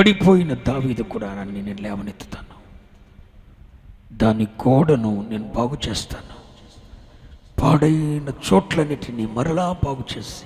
పడిపోయిన దావీదు గుడారాన్ని నేను లేవనెత్తుతాను. దాని గోడను నేను బాగు చేస్తాను. పాడైన చోట్లన్నిటిని మరలా బాగు చేసి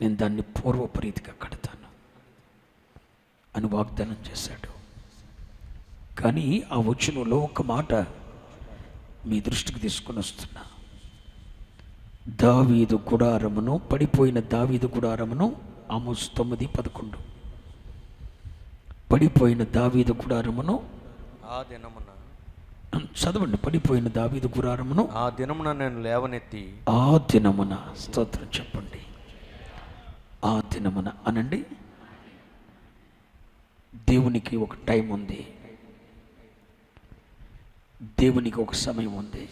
నేను దాన్ని పూర్వపరీతిగా కడతాను అని వాగ్దానం చేశాడు. కానీ ఆ వచనంలో ఒక మాట మీ దృష్టికి తీసుకొని వస్తున్నా. దావీదు గుడారమును పడిపోయిన దావీదు గుడారమును ఆమోస్ తొమ్మిది పదకొండు. పడిపోయిన దావీదు గుడారమును ఆ దినమున చదవండి పడిపోయిన దావీదు గుడారమును ఆ దినమున నేను లేవనెత్తి ఆ దినమున స్తోత్రం చెప్పండి. ఆ దినమున అనండి దేవునికి ఒక టైం ఉంది. దేవునికి ఒక సమయం ఉంది.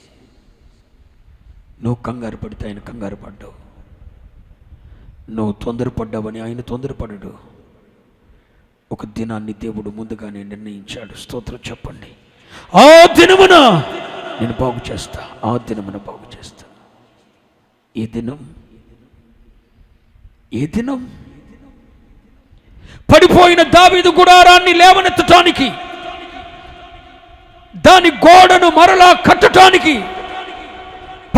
నువ్వు కంగారు పడితే ఆయన కంగారు పడ్డావు. నువ్వు తొందరపడ్డావని ఆయన తొందరపడడు ఒక దినాన్ని దేవుడు ముందుగానే నిర్ణయించాడు. స్తోత్రం చెప్పండి. ఆ దినమున నేను బాగు చేస్తా. ఆ దినమున బాగు చేస్తా. ఏ దినం? ఏ దినం? పడిపోయిన దావీదు గుడారాన్ని లేవనెత్తటానికి దాని గోడను మరలా కట్టటానికి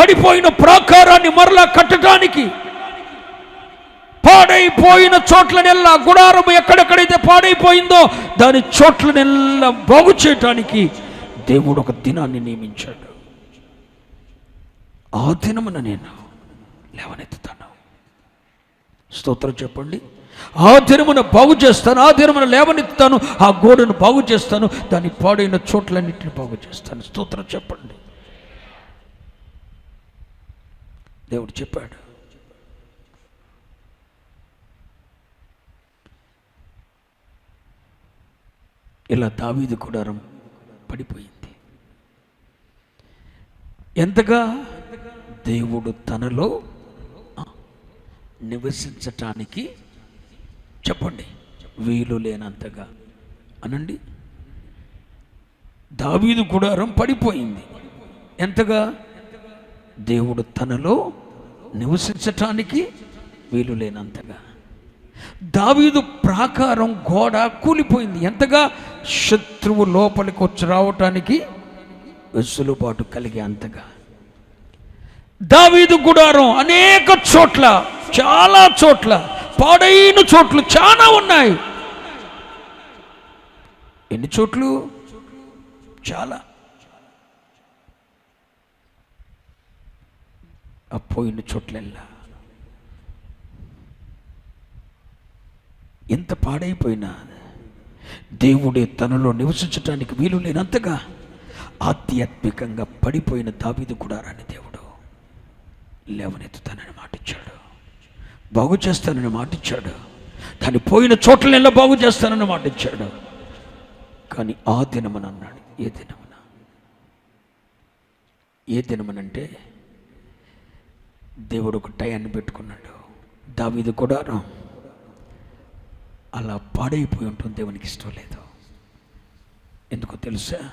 పడిపోయిన ప్రాకారాన్ని మరలా కట్టడానికి పాడైపోయిన చోట్లనెల్లా గుడారం ఎక్కడెక్కడైతే పాడైపోయిందో దాని చోట్లనెల్లా బాగు చేయటానికి దేవుడు ఒక దినాన్ని నియమించాడు. ఆ దినమున నేను లేవనెత్తుతాను. స్తోత్రం చెప్పండి. ఆ దినమున బాగు చేస్తాను ఆ దినమున లేవనెత్తుతాను ఆ గోడను బాగు చేస్తాను దాని పాడైన చోట్లన్నింటిని బాగు చేస్తాను. స్తోత్రం చెప్పండి. దేవుడు చెప్పాడు ఇలా దావీదు గుడారం పడిపోయింది. ఎంతగా దేవుడు తనలో నివసించటానికి చెప్పండి వీలు లేనంతగా అనండి. దావీదు గుడారం పడిపోయింది. ఎంతగా దేవుడు తనలో నివసించటానికి వీలు లేనంతగా దావీదు ప్రాకారం గోడ కూలిపోయింది. ఎంతగా? శత్రువు లోపలికి వచ్చి రావటానికి వెసులుబాటు కలిగే అంతగా. దావీదు గుడారం అనేక చోట్ల చాలా చోట్ల పాడైన చోట్లు చాలా ఉన్నాయి. ఎన్ని చోట్లు? చాలా. ఆ పోయిన చోట్లెల్లా. ఎంత పాడైపోయినా దేవుడే తనలో నివసించడానికి వీలు లేనంతగా ఆధ్యాత్మికంగా పడిపోయిన దావీదు గుడారాన్ని దేవుడు. లేవనెత్తుతానని మాటిచ్చాడు. బాగు చేస్తానని మాటిచ్చాడు. దాని పోయిన చోట్లెల్లా బాగు చేస్తానని మాటిచ్చాడు. కానీ ఆ దినమని అన్నాడు ఏ దినమున? ఏ దినమనంటే దేవుడు ఒక టయాన్ని పెట్టుకున్నాడు. దావీదు గుడారం అలా పాడైపోయి ఉంటుంది దేవునికి ఇష్టం లేదు. ఎందుకో తెలుసా?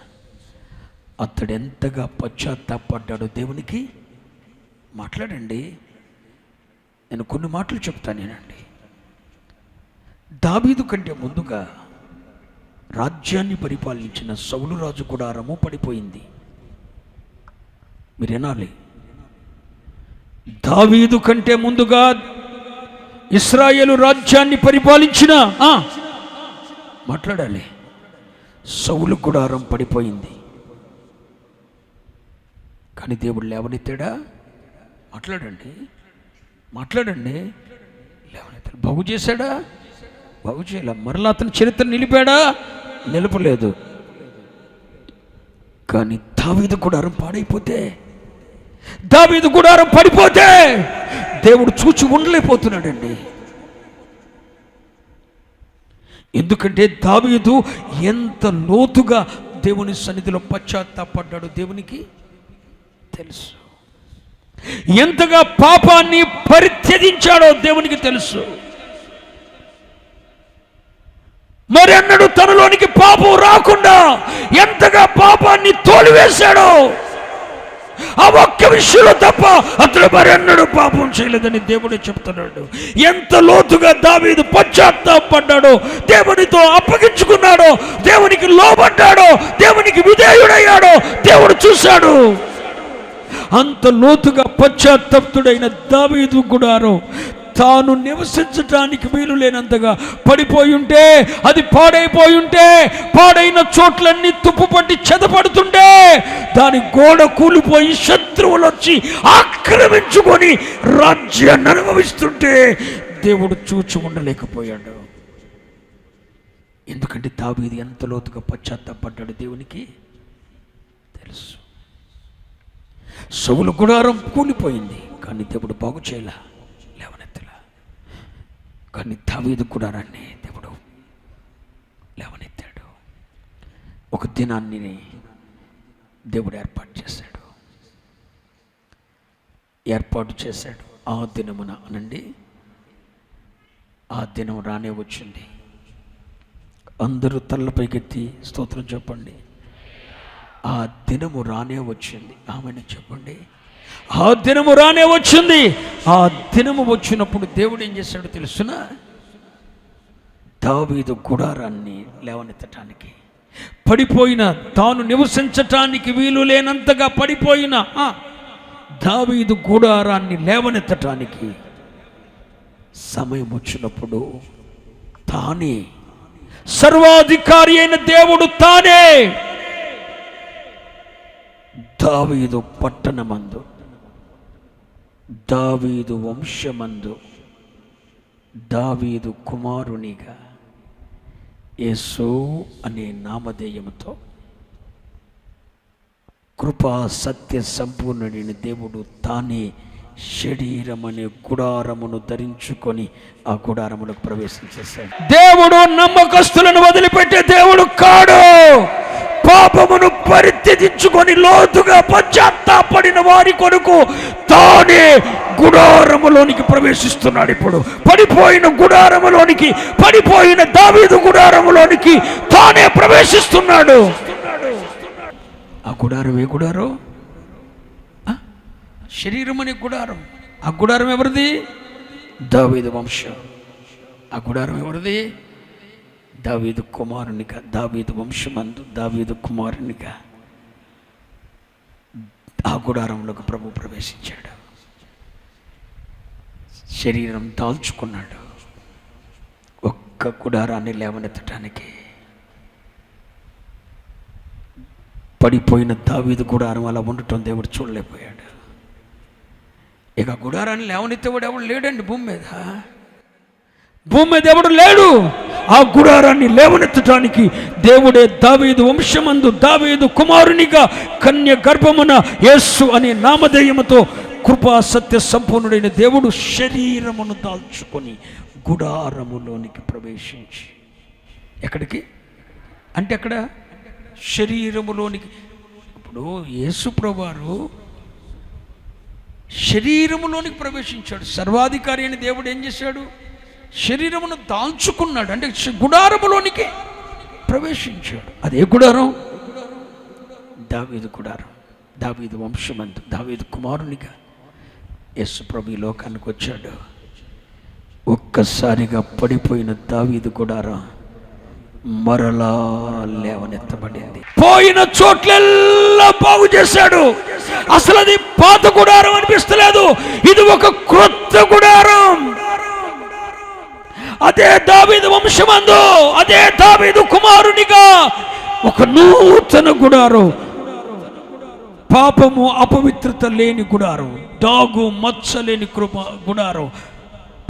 అతడు ఎంతగా పశ్చాత్తాపడ్డాడో దేవునికి మాట్లాడండి. నేను కొన్ని మాటలు చెప్తాను నేనండి దాబీదు కంటే ముందుగా రాజ్యాన్ని పరిపాలించిన సౌలు రాజు గుడారము పడిపోయింది. మీరు వినాలి. దావీదు కంటే ముందుగా ఇస్రాయేలు రాజ్యాన్ని పరిపాలించిన మాట్లాడాలి. సౌలు గుడారం పడిపోయింది. కానీ దేవుడు లేవనెత్తాడా? మాట్లాడండి. మాట్లాడండి. లేవనెత్తాడు. బాగు చేశాడా? బాగు చేయలే? మరలా అతని చరిత్ర నిలిపాడా? నిలపలేదు. కానీ దావీదు గుడారం పాడైపోతే దావీదు గుడారం పడిపోతే దేవుడు చూచి ఉండలేకపోతున్నాడండి. ఎందుకంటే దావీదు ఎంత లోతుగా దేవుని సన్నిధిలో పశ్చాత్తాపడ్డాడు దేవునికి తెలుసు. ఎంతగా పాపాన్ని పరిత్యజించాడో దేవునికి తెలుసు. మరెన్నడు తనలోనికి పాపం రాకుండా ఎంతగా పాపాన్ని తోలివేశాడో ఆ ఒక్క విషయంలో తప్ప అతడు మరెన్నడూ పాపం చేయలేదని దేవుడే చెప్తున్నాడు. ఎంత లోతుగా దావీదు పశ్చాత్తాపడ్డాడో దేవునితో అప్పగించుకున్నాడో దేవునికి లోబడ్డాడో దేవునికి విధేయుడయ్యాడో దేవుడు చూశాడు. అంత లోతుగా పశ్చాత్తప్తుడైన దావీదు గుడారో తాను నివసించటానికి వీలు లేనంతగా పడిపోయి ఉంటే అది పాడైపోయి ఉంటే పాడైన చోట్లన్నీ తుప్పుపట్టి చెదపడుతుంటే దాని గోడ కూలిపోయి శత్రువులు వచ్చి ఆక్రమించుకొని రాజ్యాన్ని అనుభవిస్తుంటే దేవుడు చూచి ఉండలేకపోయాడు. ఎందుకంటే దావీది ఎంత లోతుగా పశ్చాత్తాపడ్డాడు దేవునికి తెలుసు. సౌలు గుడారం కూలిపోయింది కానీ దేవుడు బాగు చేయలే. కానీ దావీదు గుడారాన్ని దేవుడు లేవనెత్తాడు. ఒక దినాన్ని దేవుడు ఏర్పాటు చేశాడు. ఏర్పాటు చేశాడు. ఆ దినమున అనండి ఆ దినం రానే వచ్చింది. అందరూ తల్లపైకెత్తి స్తోత్రం చెప్పండి. ఆ దినము రానే వచ్చింది. ఆమెను చెప్పండి. ఆ దినము రానే వచ్చింది. ఆ దినము వచ్చినప్పుడు దేవుడు ఏం చేశాడు తెలుసున? దావీదు గుడారాన్ని లేవనెత్తటానికి పడిపోయిన తాను నివసించటానికి వీలు లేనంతగా పడిపోయిన దావీదు గుడారాన్ని లేవనెత్తటానికి సమయం వచ్చినప్పుడు తానే సర్వాధికారి అయిన దేవుడు తానే. దావీదు పట్టణమందు దావీదు వంశమందు దావీదు కుమారునిగా యేసు అనే నామధేయముతో కృపా సత్య సంపూర్ణుడిని దేవుడు తానే శరీరం అనే గుడారమును ధరించుకొని ఆ గుడారములకు ప్రవేశించేశాడు దేవుడు నమ్మకస్తులను వదిలిపెట్టే దేవుడు కాడు. పాపమును పరిత్యజించుకొని లోతుగా పశ్చాత్తాపడిన వారి కొరకు తానే గుడారములోనికి ప్రవేశిస్తున్నాడు ఇప్పుడు. పడిపోయిన గుడారములోనికి పడిపోయిన దావీదు గుడారములోనికి తానే ప్రవేశిస్తున్నాడు. ఆ గుడారం ఏ గుడారం? శరీరం అనే గుడారం. ఆ గుడారం ఎవరిది? దావీదు వంశం. ఆ గుడారం ఎవరిది? దావీదు కుమారునిగా దావీదు వంశమందు దావీదు కుమారునిగా ఆ గుడారంలోకి ప్రభు ప్రవేశించాడు. శరీరం దాల్చుకున్నాడు. ఒక్క గుడారాన్ని లేవనెత్తటానికి పడిపోయిన దావీదు గుడారం అలా ఉండటం దేవుడు చూడలేకపోయాడు. ఇక గుడారాన్ని లేవనెత్తేవాడు ఎవడు లేడండి భూమి మీద? భూమి మీద ఎవడు లేడు? ఆ గుడారాన్ని లేవనెత్తడానికి దేవుడే దావీదు వంశమందు దావీదు కుమారునిగా కన్య గర్భమున యేస్సు అనే నామధేయముతో కృపా సత్య సంపూర్ణుడైన దేవుడు శరీరమును దాల్చుకొని గుడారములోనికి ప్రవేశించి. ఎక్కడికి? అంటే అక్కడ శరీరములోనికి. ఇప్పుడు యేసు ప్రభువారు శరీరములోనికి ప్రవేశించాడు. సర్వాధికారి అని దేవుడు ఏం చేశాడు? శరీరమును దాల్చుకున్నాడు. అంటే గుడారములోనికి ప్రవేశించాడు. అదే గుడారం? దావీదు గుడారం. దావీదు వంశమంతు దావీదు కుమారునిగా యేసు ప్రభు లోకానికి వచ్చాడు. ఒక్కసారిగా పడిపోయిన దావీదు గుడారం మరలా లేవనెత్తబడింది. పోయిన చోట్లెల్లా బాగు చేశాడు. అసలు అది పాత గుడారం అనిపిస్తలేదు. ఇది ఒక క్రొత్త గుడారం అదే దావీదు వంశమందు అదే దావీదు కుమారునిగా ఒక నూతన గుడారు. పాపము అపవిత్రత లేని గుడారు దాగు మచ్చ లేని కృప గుడారు.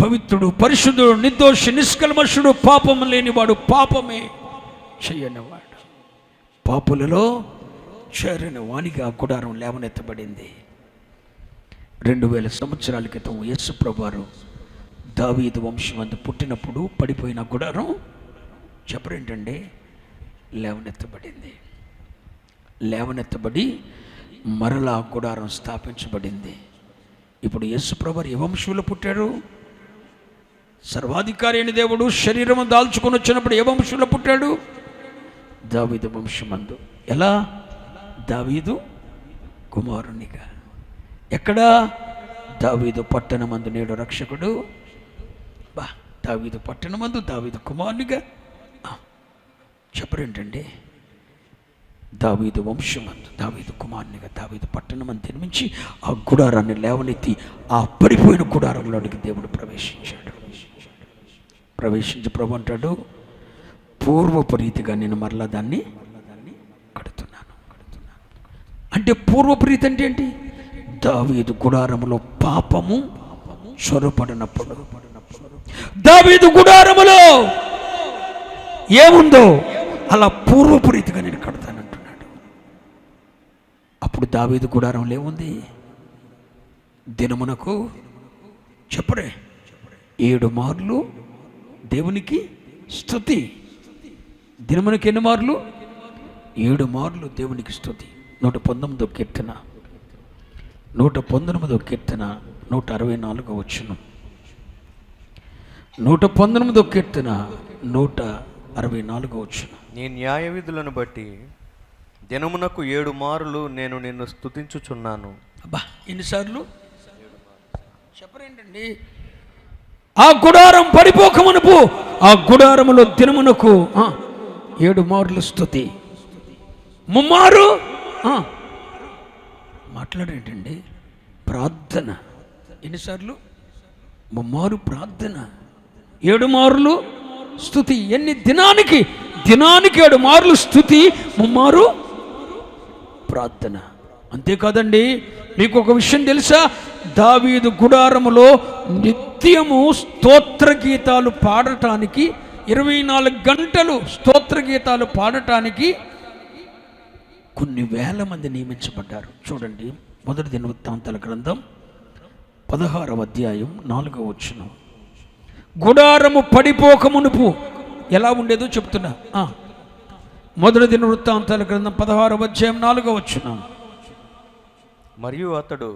పవిత్రుడు పరిశుద్ధుడు నిర్దోషి నిష్కల్మషుడు పాపము లేనివాడు పాపమే చేయనివాడు. పాపులలో చేరిన వానికి ఆ గుడారం లేవనెత్తబడింది. రెండు వేల సంవత్సరాల క్రితం యేసు ప్రభువారు దావీదు వంశమందు పుట్టినప్పుడు పడిపోయిన గుడారం చెప్పరేంటండి? లేవనెత్తబడింది. లేవనెత్తబడి మరలా గుడారం స్థాపించబడింది. ఇప్పుడు యేసు ఏ వంశంలో పుట్టాడు? సర్వాధికారి అయిన దేవుడు శరీరం దాల్చుకొని వచ్చినప్పుడు ఏ వంశంలో పుట్టాడు? దావీదు వంశమందు ఎలా? దావీదు కుమారునిగా. ఎక్కడా? దావీదు పట్టణమందు నేడు రక్షకుడు బా దావీదు పట్టణమందు దావీదు కుమారునిగా. చెప్పరేంటండి? దావీదు వంశమందు దావీదు కుమారునిగా దావీదు పట్టణమందు నిర్మించి ఆ గుడారాన్ని లేవనెత్తి ఆ పడిపోయిన గుడారంలోనికి దేవుడు ప్రవేశించాడు. ప్రవేశించి ప్రభు అంటాడు పూర్వపు రీతిగా నేను మరలా దాన్ని కడుతున్నాను. కడుతున్నాను అంటే పూర్వపు రీతి అంటే ఏంటి? దావీదు గుడారములో పాపము చొరపడినప్పుడు దావీదు గుడారములో ఏముందో అలా పూర్వపు రీతిగా నేను కడతానంటున్నాడు. అప్పుడు దావీదు గుడారంలో ఏముంది దినమునకు చెప్పరే. ఏడు మార్లు దేవునికి స్థుతి దినమునకి ఎన్ని మార్లు? ఏడు మార్లు దేవునికి స్థుతి నూట పంతొమ్మిదో కీర్తన. నూట పంతొమ్మిదో కీర్తన నూట అరవై నాలుగో వచ్చును నూట పంతొమ్మిదో కీర్తన నూట అరవై నాలుగో వచ్చును నీ న్యాయ విధులను బట్టి దినమునకు ఏడు మారులు నేను నిన్ను స్తుతించుచున్నాను. అబ్బా ఎన్నిసార్లు? చెప్పరేంటండి? ఆ గుడారం పడిపోకమునుపు ఆ గుడారములో దినమునకు ఏడు మార్లు స్థుతి ముమ్మారు మాట్లాడేంటండి? ప్రార్థన. ఎన్నిసార్లు? ముమ్మారు ప్రార్థన. ఏడు మార్లు స్థుతి ఎన్ని దినానికి? దినానికి ఏడు మార్లు స్థుతి ముమ్మారు ప్రార్థన. అంతేకాదండి మీకు ఒక విషయం తెలుసా? దావీదు గుడారములో నిత్యము స్తోత్ర గీతాలు పాడటానికి ఇరవై నాలుగు గంటలు స్తోత్ర గీతాలు పాడటానికి కొన్ని వేల మంది నియమించబడ్డారు. చూడండి మొదటి దినవృత్తాంతాల గ్రంథం పదహారవ అధ్యాయం నాలుగవ వచ్చినాం గుడారము పడిపోక మునుపు ఎలా ఉండేదో చెప్తున్నా. మొదటి దిన వృత్తాంతాల గ్రంథం పదహారవ అధ్యాయం నాలుగవ వచ్చును మరియు అతడు.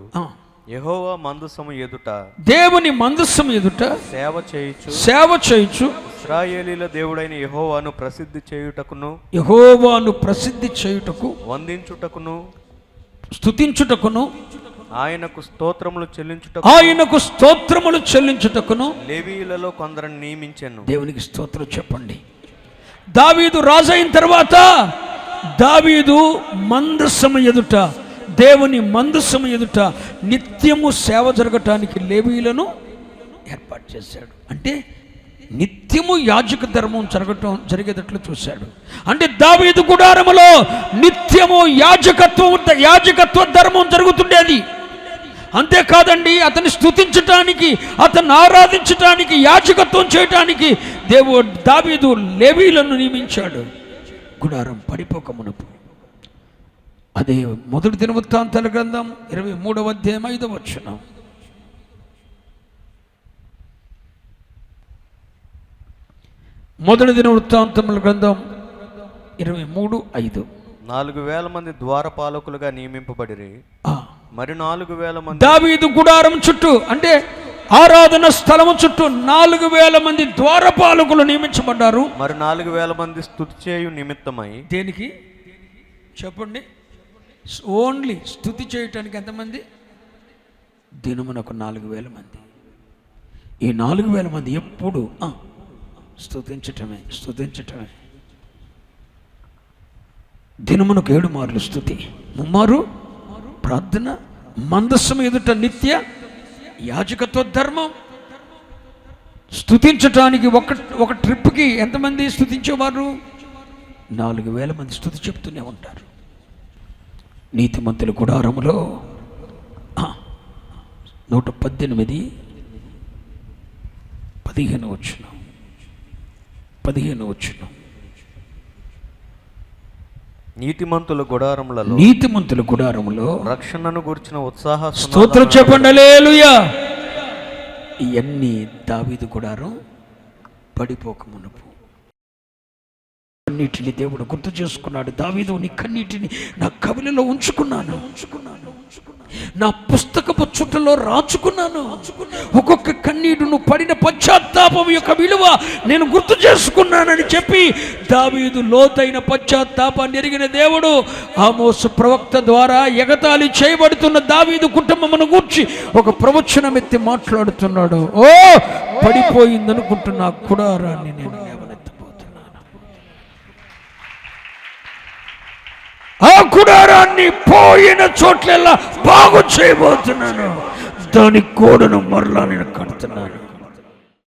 యెహోవా మందసము ఎదుట దేవుని మందస్సం ఎదుట సేవ చేయుచు సేవ చేయుచు ఇస్రాయేలీల దేవుడైన యెహోవాను ప్రసిద్ధి చేయుటకును యహోవాను ప్రసిద్ధి చేయుటకు వందించుటకును స్తుతించుటకును ఆయనకు స్తోత్రములు చెల్లించుటకు ఆయనకు స్తోత్రములు చెల్లించుటకును లేవీయులలో కొందరిని నియమించెను. దేవునికి స్తోత్రం చెప్పండి. దావీదు రాజు అయిన తర్వాత దావీదు మందస్సము ఎదుట దేవుని మందస్సము ఎదుట నిత్యము సేవ జరగటానికి లేవీలను ఏర్పాటు చేశాడు. అంటే నిత్యము యాజక ధర్మం జరగటం జరిగేటట్లు చూశాడు. అంటే దావీదు గుడారములో నిత్యము యాజకత్వం యాజకత్వ ధర్మం జరుగుతుండేది. అంతేకాదండి అతన్ని స్తుతించటానికి అతన్ని ఆరాధించటానికి యాచకత్వం చేయటానికి దేవుడు దావీదు లేవీలను నియమించాడు. గుడారం పడిపోక మునుపు అదే మొదటి దినవృత్తాంతాల గ్రంథం ఇరవై మూడవ అధ్యాయం ఐదవ వచ్చినాం మొదటి దిన వృత్తాంతముల గ్రంథం ఇరవై మూడు ఐదు. నాలుగు వేల మంది ద్వారపాలకులుగా నియమింపబడిరి. మరి నాలుగు వేల మంది దావీదు గుడారం చుట్టూ అంటే ఆరాధన స్థలము చుట్టూ నాలుగు వేల మంది ద్వారపాలకులు నియమించబడ్డారు. మరి నాలుగు వేల మంది స్తుతి చేయు నిమిత్తమై దేనికి? చెప్పండి. ఓన్లీ స్థుతి చేయటానికి ఎంతమంది దినమునకు నాలుగు వేల మంది. ఈ నాలుగు వేల మంది ఎప్పుడు స్థుతించటమే స్థుతించటమే దినమునకు ఏడు మార్లు స్థుతి ముమ్మారు ప్రార్థన మందస్సు ఎదుట నిత్య యాజకత్వ ధర్మం. స్థుతించటానికి ఒక ఒక ట్రిప్కి ఎంతమంది స్థుతించేవారు నాలుగు వేల మంది స్థుతి చెప్తూనే ఉంటారు. నీతిమంతుల గుడారములో నూట పద్దెనిమిది పదిహేను వచ్చినాం. పదిహేను వచ్చును. నీతిమంతుల గుడారములలో నీతిమంతుల గుడారములో రక్షణను గురించిన ఉత్సాహ స్తోత్రం చెప్పండి లేలుయా ఇవన్నీ దావీదు గుడారం పడిపోక మునుపు. కన్నీటిని దేవుడు గుర్తు చేసుకున్నాడు. దావీదు నీ కన్నీటిని నా కవిలలో ఉంచుకున్నాను. ఉంచుకున్నాను నా పుస్తకపు చుట్టలో రాచుకున్నాను. ఒక్కొక్క కన్నీడు నువ్వు పడిన పశ్చాత్తాపం యొక్క విలువ నేను గుర్తు చేసుకున్నానని చెప్పి దావీదు లోతైన పశ్చాత్తాపాన్ని ఎరిగిన దేవుడు ఆమోసు ప్రవక్త ద్వారా ఎగతాళి చేయబడుతున్న దావీదు కుటుంబమును గూర్చి ఒక ప్రవచనం ఎత్తి మాట్లాడుతున్నాడు. ఓ పడిపోయిందనుకుంటున్నా కుడారాన్ని నేను. ఆ కుడారాన్ని పోయిన చోట్లెల్లా బాగు చేయబోతున్నాను. దాని గోడను మరలా నేను కడుతున్నాను.